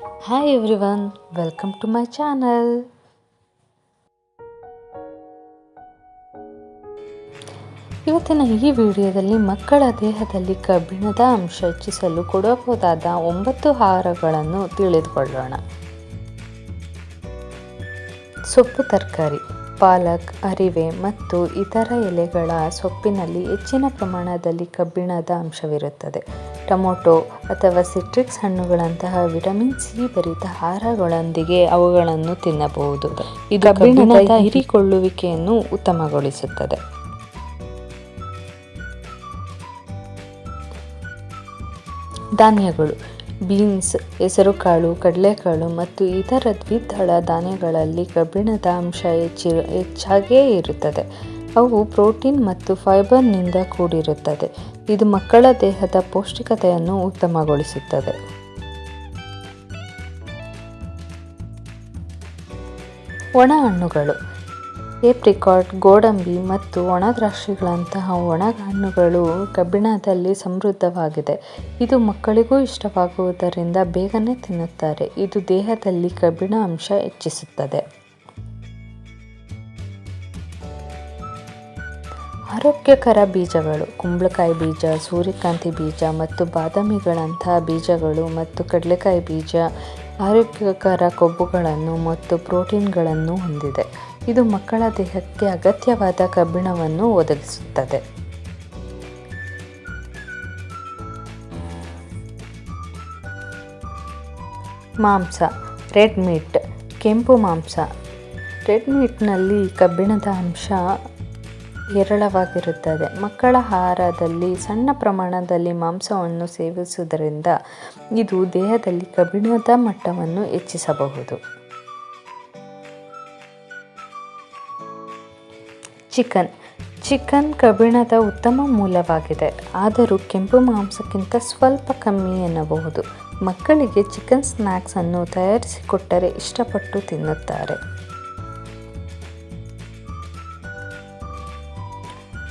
Hi everyone welcome to my channel ಇವತ್ತಿನ ಈ ವಿಡಿಯೋದಲ್ಲಿ ಮಕ್ಕಳ ದೇಹದಲ್ಲಿ ಕಬ್ಬಿಣದ ಅಂಶ ಹೆಚ್ಚಿಸಲು ಕೊಡಬಹುದಾದ ಒಂಬತ್ತು ಆಹಾರಗಳನ್ನು ತಿಳಿದುಕೊಳ್ಳೋಣ. ಸೊಪ್ಪು ತರಕಾರಿ. ಪಾಲಕ್ ಅರಿವೆ ಮತ್ತು ಇತರ ಎಲೆಗಳ ಸೊಪ್ಪಿನಲ್ಲಿ ಹೆಚ್ಚಿನ ಪ್ರಮಾಣದಲ್ಲಿ ಕಬ್ಬಿಣದ ಅಂಶವಿರುತ್ತದೆ. ಟೊಮೊಟೊ ಅಥವಾ ಸಿಟ್ರಿಕ್ಸ್ ಹಣ್ಣುಗಳಂತಹ ವಿಟಮಿನ್ ಸಿ ಭರಿತ ಆಹಾರಗಳೊಂದಿಗೆ ಅವುಗಳನ್ನು ತಿನ್ನಬಹುದು. ಇದು ಕಬ್ಬಿಣದ ಹೀರಿಕೊಳ್ಳುವಿಕೆಯನ್ನು ಉತ್ತಮಗೊಳಿಸುತ್ತದೆ. ಧಾನ್ಯಗಳು. ಬೀನ್ಸ್, ಹೆಸರುಕಾಳು, ಕಡಲೆಕಾಳು ಮತ್ತು ಇತರ ದ್ವಿದಳ ಧಾನ್ಯಗಳಲ್ಲಿ ಕಬ್ಬಿಣದ ಅಂಶ ಹೆಚ್ಚಿರು, ಹೆಚ್ಚಾಗೇ ಇರುತ್ತದೆ. ಅವು ಪ್ರೋಟೀನ್ ಮತ್ತು ಫೈಬರ್ನಿಂದ ಕೂಡಿರುತ್ತದೆ. ಇದು ಮಕ್ಕಳ ದೇಹದ ಪೌಷ್ಟಿಕತೆಯನ್ನು ಉತ್ತಮಗೊಳಿಸುತ್ತದೆ. ಒಣ ಹಣ್ಣುಗಳು. ಏಪ್ರಿಕಾಟ್ ಗೋಡಂಬಿ ಮತ್ತು ಒಣದ್ರಾಕ್ಷಿಗಳಂತಹ ಒಣ ಹಣ್ಣುಗಳು ಕಬ್ಬಿಣದಲ್ಲಿ ಸಮೃದ್ಧವಾಗಿದೆ. ಇದು ಮಕ್ಕಳಿಗೂ ಇಷ್ಟವಾಗುವುದರಿಂದ ಬೇಗನೆ ತಿನ್ನುತ್ತಾರೆ. ಇದು ದೇಹದಲ್ಲಿ ಕಬ್ಬಿಣ ಅಂಶ ಹೆಚ್ಚಿಸುತ್ತದೆ. ಆರೋಗ್ಯಕರ ಬೀಜಗಳು, ಕುಂಬಳಕಾಯಿ ಬೀಜ, ಸೂರ್ಯಕಾಂತಿ ಬೀಜ ಮತ್ತು ಬಾದಾಮಿಗಳಂತಹ ಬೀಜಗಳು ಮತ್ತು ಕಡಲೆಕಾಯಿ ಬೀಜ ಆರೋಗ್ಯಕರ ಕೊಬ್ಬುಗಳನ್ನು ಮತ್ತು ಪ್ರೋಟೀನ್ಗಳನ್ನು ಹೊಂದಿದೆ. ಇದು ಮಕ್ಕಳ ದೇಹಕ್ಕೆ ಅಗತ್ಯವಾದ ಕಬ್ಬಿಣವನ್ನು ಒದಗಿಸುತ್ತದೆ. ಮಾಂಸ, ರೆಡ್ ಮೀಟ್, ಕೆಂಪು ಮಾಂಸ. ರೆಡ್ ಮೀಟ್ನಲ್ಲಿ ಕಬ್ಬಿಣದ ಅಂಶ ಹೇರಳವಾಗಿರುತ್ತದೆ ಮಕ್ಕಳ ಆಹಾರದಲ್ಲಿ ಸಣ್ಣ ಪ್ರಮಾಣದಲ್ಲಿ ಮಾಂಸವನ್ನು ಸೇವಿಸುವುದರಿಂದ ಇದು ದೇಹದಲ್ಲಿ ಕಬ್ಬಿಣದ ಮಟ್ಟವನ್ನು ಹೆಚ್ಚಿಸಬಹುದು. ಚಿಕನ್. ಚಿಕನ್ ಕಬ್ಬಿಣದ ಉತ್ತಮ ಮೂಲವಾಗಿದೆ. ಆದರೂ ಕೆಂಪು ಮಾಂಸಕ್ಕಿಂತ ಸ್ವಲ್ಪ ಕಮ್ಮಿ ಎನ್ನಬಹುದು. ಮಕ್ಕಳಿಗೆ ಚಿಕನ್ ಸ್ನ್ಯಾಕ್ಸನ್ನು ತಯಾರಿಸಿಕೊಟ್ಟರೆ ಇಷ್ಟಪಟ್ಟು ತಿನ್ನುತ್ತಾರೆ.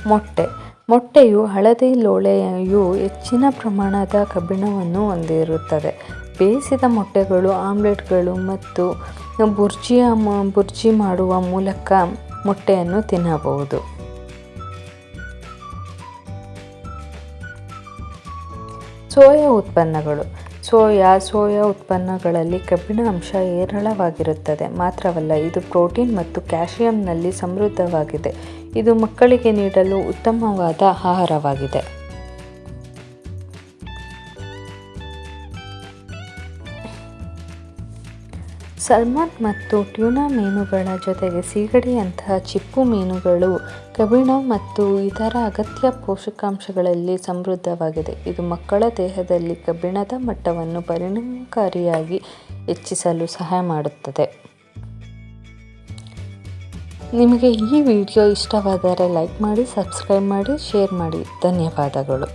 ಮೊಟ್ಟೆ. ಮೊಟ್ಟೆಯು ಹಳದಿ ಲೋಳೆಯು ಹೆಚ್ಚಿನ ಪ್ರಮಾಣದ ಕಬ್ಬಿಣವನ್ನು ಹೊಂದಿರುತ್ತದೆ. ಬೇಯಿಸಿದ ಮೊಟ್ಟೆಗಳು, ಆಮ್ಲೆಟ್ಗಳು ಮತ್ತು ಬುರ್ಜಿಯ ಬುರ್ಜಿ ಮಾಡುವ ಮೂಲಕ ಮೊಟ್ಟೆಯನ್ನು ತಿನ್ನಬಹುದು. ಸೋಯಾ ಉತ್ಪನ್ನಗಳು. ಸೋಯಾ ಸೋಯಾ ಉತ್ಪನ್ನಗಳಲ್ಲಿ ಕಬ್ಬಿಣ ಅಂಶ ಹೇರಳವಾಗಿರುತ್ತದೆ. ಮಾತ್ರವಲ್ಲ, ಇದು ಪ್ರೋಟೀನ್ ಮತ್ತು ಕ್ಯಾಲ್ಸಿಯಂನಲ್ಲಿ ಸಮೃದ್ಧವಾಗಿದೆ. ಇದು ಮಕ್ಕಳಿಗೆ ನೀಡಲು ಉತ್ತಮವಾದ ಆಹಾರವಾಗಿದೆ. ಸಲ್ಮಾನ್ ಮತ್ತು ಟ್ಯೂನಾ ಮೀನುಗಳ ಜೊತೆಗೆ ಸೀಗಡಿಯಂತಹ ಚಿಪ್ಪು ಮೀನುಗಳು ಕಬಿಣ ಮತ್ತು ಇತರ ಅಗತ್ಯ ಪೋಷಕಾಂಶಗಳಲ್ಲಿ ಸಮೃದ್ಧವಾಗಿದೆ. ಇದು ಮಕ್ಕಳ ದೇಹದಲ್ಲಿ ಕಬ್ಬಿಣದ ಮಟ್ಟವನ್ನು ಪರಿಣಾಮಕಾರಿಯಾಗಿ ಹೆಚ್ಚಿಸಲು ಸಹಾಯ ಮಾಡುತ್ತದೆ. ನಿಮಗೆ ಈ ವಿಡಿಯೋ ಇಷ್ಟವಾದರೆ ಲೈಕ್ ಮಾಡಿ ಸಬ್ಸ್ಕ್ರೈಬ್ ಮಾಡಿ ಶೇರ್ ಮಾಡಿ. ಧನ್ಯವಾದಗಳು.